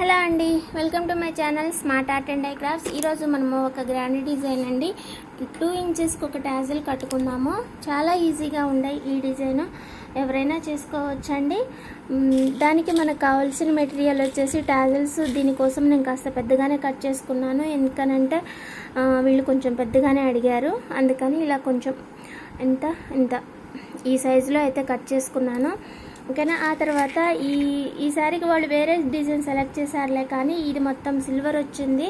Hello అండి welcome to my channel smart art and I crafts ఈరోజు మనము ఒక గ్రాండ్ డిజైన్ అండి. టూ ఇంచెస్కి ఒక ట్యాజిల్ కట్టుకున్నాము చాలా ఈజీగా ఉన్నాయి ఈ డిజైన్. ఎవరైనా చేసుకోవచ్చండి. దానికి మనకు కావాల్సిన మెటీరియల్ వచ్చేసి ట్యాజిల్స్. దీనికోసం నేను కాస్త పెద్దగానే కట్ చేసుకున్నాను. ఎందుకనంటే వీళ్ళు కొంచెం పెద్దగానే అడిగారు. అందుకని ఇలా కొంచెం ఎంత ఇంత ఈ సైజులో అయితే కట్ చేసుకున్నాను. ఓకేనా? ఆ తర్వాత ఈ ఈ శారీకి వాళ్ళు వేరే డిజైన్ సెలెక్ట్ చేశారులే కానీ ఇది మొత్తం సిల్వర్ వచ్చింది.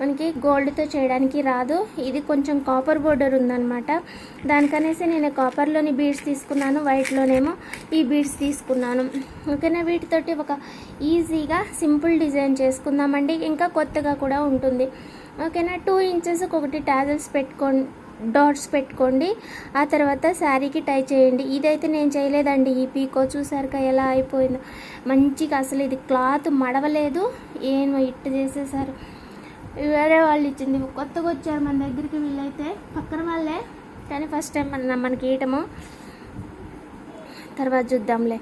మనకి గోల్డ్తో చేయడానికి రాదు. ఇది కొంచెం కాపర్ బోర్డర్ ఉందనమాట దానికనేసి నేను కాపర్లోని బీడ్స్ తీసుకున్నాను వైట్లోనేమో ఈ బీడ్స్ తీసుకున్నాను. ఓకేనా? వీటితోటి ఒక ఈజీగా సింపుల్ డిజైన్ చేసుకుందామండి. ఇంకా కొత్తగా కూడా ఉంటుంది. ఓకేనా? టూ ఇంచెస్ ఒకటి టాజల్స్ పెట్టుకో డాట్స్ పెట్టుకోండి. ఆ తర్వాత శారీకి టై చేయండి. ఇదైతే నేను చేయలేదండి. ఈ పీకో చూసారుక ఎలా అయిపోయిందో. మంచిగా అసలు ఇది క్లాత్ మడవలేదు. ఏమో ఇట్టు చేసేసారు. వేరే వాళ్ళు ఇచ్చింది. కొత్తగా వచ్చారు మన దగ్గరికి వీళ్ళైతే. పక్కన వాళ్ళే. కానీ ఫస్ట్ టైం మన మనకి ఇయటము. తర్వాత చూద్దాంలే.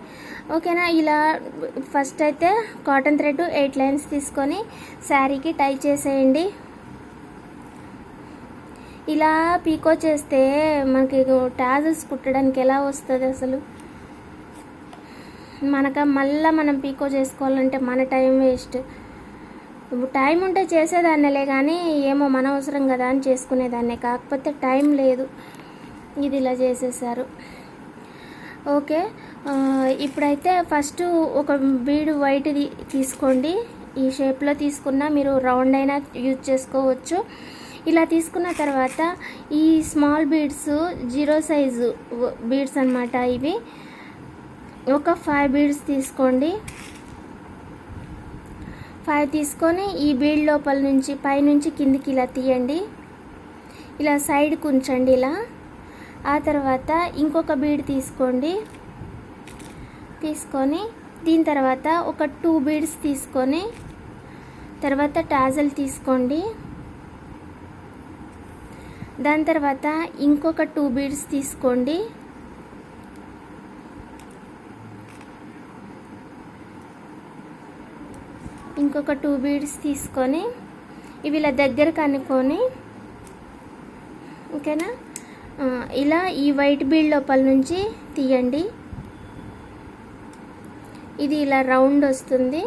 ఓకేనా? ఇలా ఫస్ట్ అయితే కాటన్ థ్రెడ్ ఎయిట్ లైన్స్ తీసుకొని శారీకి టై చేసేయండి. ఇలా పీకో చేస్తే మనకి టాజల్స్ కుట్టడానికి ఎలా వస్తుంది అసలు? మనక మళ్ళీ మనం పీకో చేసుకోవాలంటే మన టైం వేస్ట్. టైం ఉంటే చేసేదాన్నేలే కానీ ఏమో మన అవసరం కదా అని చేసుకునేదాన్నే. కాకపోతే టైం లేదు. ఇది ఇలా చేసేసారు. ఓకే. ఇప్పుడైతే ఫస్ట్ ఒక బీడు వైట్ది తీసుకోండి. ఈ షేప్లో తీసుకున్న మీరు రౌండ్ అయినా యూజ్ చేసుకోవచ్చు. ఇలా తీసుకున్న తర్వాత ఈ small beads zero size beads అనమాట ఇవి. ఒక ఫైవ్ బీడ్స్ తీసుకోండి. ఫైవ్ తీసుకొని ఈ బీడ్ లోపల నుంచి పైనుంచి కిందికి ఇలా తీయండి. ఇలా సైడ్కి ఉంచండి ఇలా. ఆ తర్వాత ఇంకొక బీడ్ తీసుకోండి. తీసుకొని దీని తర్వాత ఒక టూ బీడ్స్ తీసుకొని తర్వాత టాజల్ తీసుకోండి. దాని తర్వాత ఇంకొక టూ బీడ్స్ తీసుకోండి. ఇంకొక టూ బీడ్స్ తీసుకొని ఇవి ఇలా దగ్గరకు అనుకొని ఓకేనా? ఇలా ఈ వైట్ బీడ్ లోపల నుంచి తీయండి. ఇది ఇలా రౌండ్ వస్తుంది.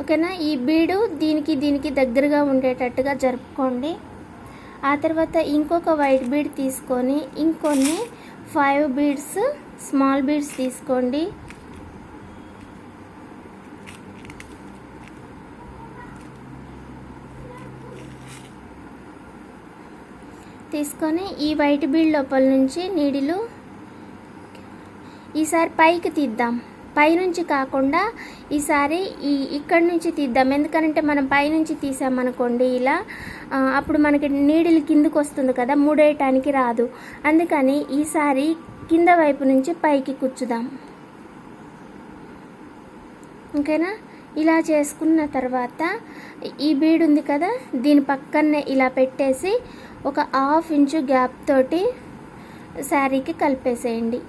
ఓకేనా? ఈ బీడు దీనికి దీనికి దగ్గరగా ఉండేటట్టుగా జరుపుకోండి. ఆ తర్వాత ఇంకొక వైట్ బీడ్ తీసుకొని ఇంకొన్ని ఫైవ్ బీడ్స్ స్మాల్ బీడ్స్ తీసుకోండి. తీసుకొని ఈ వైట్ బీడ్ లోపల నుంచి నీడిలు ఈసారి పైకి తీద్దాం. పైనుంచి కాకుండా ఈసారి ఈ ఇక్కడ నుంచి తీద్దాం. ఎందుకంటే మనం పైనుంచి తీసామనుకోండి ఇలా అప్పుడు మనకి నీడిలు కిందకు వస్తుంది కదా మూడేయటానికి రాదు. అందుకని ఈసారి కింద వైపు నుంచి పైకి కూర్చుదాం. ఓకేనా? ఇలా చేసుకున్న తర్వాత ఈ బీడ్ ఉంది కదా దీని పక్కనే ఇలా పెట్టేసి ఒక హాఫ్ ఇంచు గ్యాప్ తోటి శారీకి కలిపేసేయండి.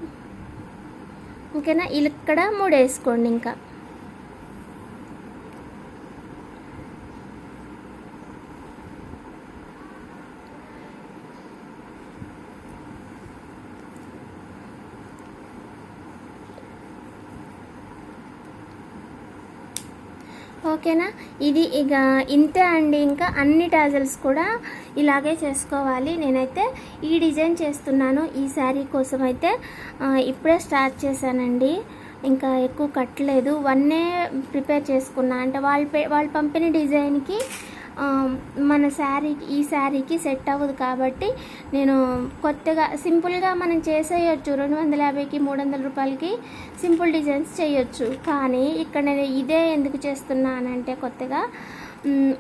ఓకేనా? ఇక్కడ మూడు వేసుకోండి ఇంకా. ఓకేనా? ఇది ఇక ఇంతే అండి. ఇంకా అన్ని టాజల్స్ కూడా ఇలాగే చేసుకోవాలి. నేనైతే ఈ డిజైన్ చేస్తున్నాను. ఈ శారీ కోసం అయితే ఇప్పుడే స్టార్ట్ చేశానండి. ఇంకా ఎక్కువ కట్టలేదు. వన్నే ప్రిపేర్ చేసుకున్నా. అంటే వాళ్ళు వాళ్ళు పంపిన డిజైన్కి మన శారీకి ఈ శారీకి సెట్ అవ్వదు కాబట్టి నేను కొత్తగా సింపుల్గా మనం చేసేయచ్చు. రెండు వందల యాభైకి మూడు వందల రూపాయలకి సింపుల్ డిజైన్స్ చేయొచ్చు. కానీ ఇక్కడ నేను ఇదే ఎందుకు చేస్తున్నానంటే కొత్తగా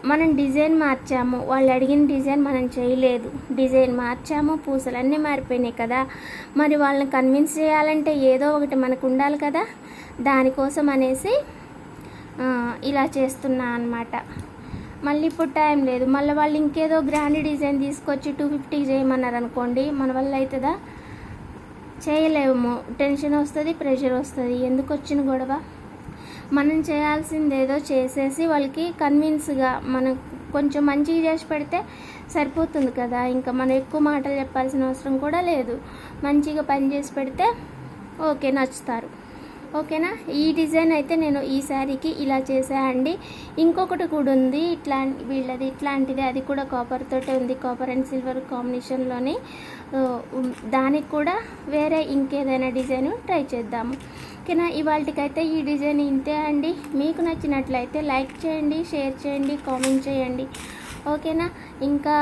మనం డిజైన్ మార్చాము. వాళ్ళు అడిగిన డిజైన్ మనం చేయలేదు. డిజైన్ మార్చాము పూసలు అన్నీ మారిపోయినాయి కదా. మరి వాళ్ళని కన్విన్స్ చేయాలంటే ఏదో ఒకటి మనకు ఉండాలి కదా. దానికోసం అనేసి ఇలా చేస్తున్నా అనమాట మళ్ళీ ఇప్పుడు టైం లేదు. మళ్ళీ వాళ్ళు ఇంకేదో గ్రాండ్ డిజైన్ తీసుకొచ్చి టూ ఫిఫ్టీకి చేయమన్నారు అనుకోండి మన వల్ల అవుతుందా చేయలేము. టెన్షన్ వస్తుంది ప్రెషర్ వస్తుంది. ఎందుకు వచ్చిన గొడవ? మనం చేయాల్సింది ఏదో చేసేసి వాళ్ళకి కన్విన్స్గా మనం కొంచెం మంచిగా చేసి పెడితే సరిపోతుంది కదా. ఇంకా మనం ఎక్కువ మాటలు చెప్పాల్సిన అవసరం కూడా లేదు. మంచిగా పని చేసి పెడితే ఓకే నచ్చుతారు. ఓకేనా? ఈ డిజైన్ అయితే నేను ఈ శారీకి ఇలా చేసాయండి ఇంకొకటి కూడా ఉంది. ఇట్లా వీళ్ళది ఇట్లాంటిది. అది కూడా కాపర్ తోటే ఉంది. కాపర్ అండ్ సిల్వర్ కాంబినేషన్లోని దానికి కూడా వేరే ఇంకేదైనా డిజైన్ ట్రై చేద్దాము. ఓకేనా? ఇవాళకైతే ఈ డిజైన్ ఇంతే అండి. మీకు నచ్చినట్లయితే లైక్ చేయండి షేర్ చేయండి కామెంట్ చేయండి. ఓకేనా? ఇంకా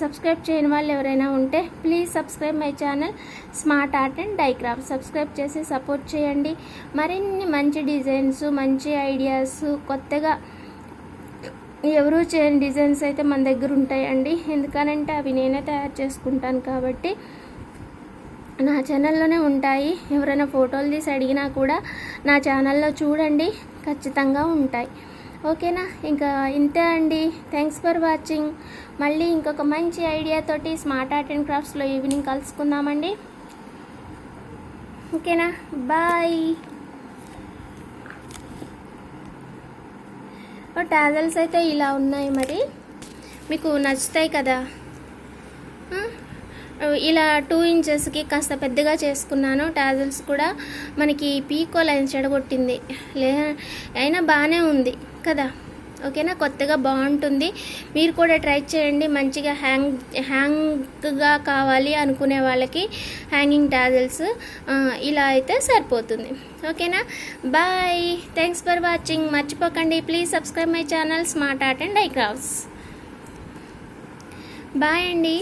సబ్స్క్రైబ్ చేయని వాళ్ళు ఎవరైనా ఉంటే please subscribe my channel smart art and DIY craft subscribe చేసి సపోర్ట్ చేయండి. మరిన్ని మంచి డిజైన్స్ మంచి ఐడియాస్ కొత్తగా ఎవరు చేయని డిజైన్స్ అయితే మన దగ్గర ఉంటాయండి. ఎందుకనంటే అవి నేనే తయారు చేసుకుంటాను కాబట్టి నా ఛానల్లోనే ఉంటాయి. ఎవరైనా ఫోటోలు తీసి అడిగినా కూడా నా ఛానల్లో చూడండి. ఖచ్చితంగా ఉంటాయి. ఓకేనా? ఇంకా ఇంతే అండి. థ్యాంక్స్ ఫర్ వాచింగ్ మళ్ళీ ఇంకొక మంచి ఐడియాతోటి స్మార్ట్ ఆర్ట్ అండ్ క్రాఫ్ట్స్లో ఈవినింగ్ కలుసుకుందామండి. ఓకేనా? బాయ్ టాజల్స్ అయితే ఇలా ఉన్నాయి మరి. మీకు నచ్చుతాయి కదా? ఇలా టూ ఇంచెస్కి కాస్త పెద్దగా చేసుకున్నాను. టాజల్స్ కూడా మనకి పీకో లైన్ చెడగొట్టింది. లే అయినా బాగానే ఉంది కదా? ఓకేనా? కొత్తగా బాగుంటుంది. మీరు కూడా ట్రై చేయండి. మంచిగా హ్యాంగ్ హ్యాంగ్గా కావాలి అనుకునే వాళ్ళకి హ్యాంగింగ్ టాజల్స్ ఇలా అయితే సరిపోతుంది. ఓకేనా? బాయ్. థ్యాంక్స్ ఫర్ వాచింగ్ మర్చిపోకండి. Please subscribe my channel smart art and I crafts bye అండి.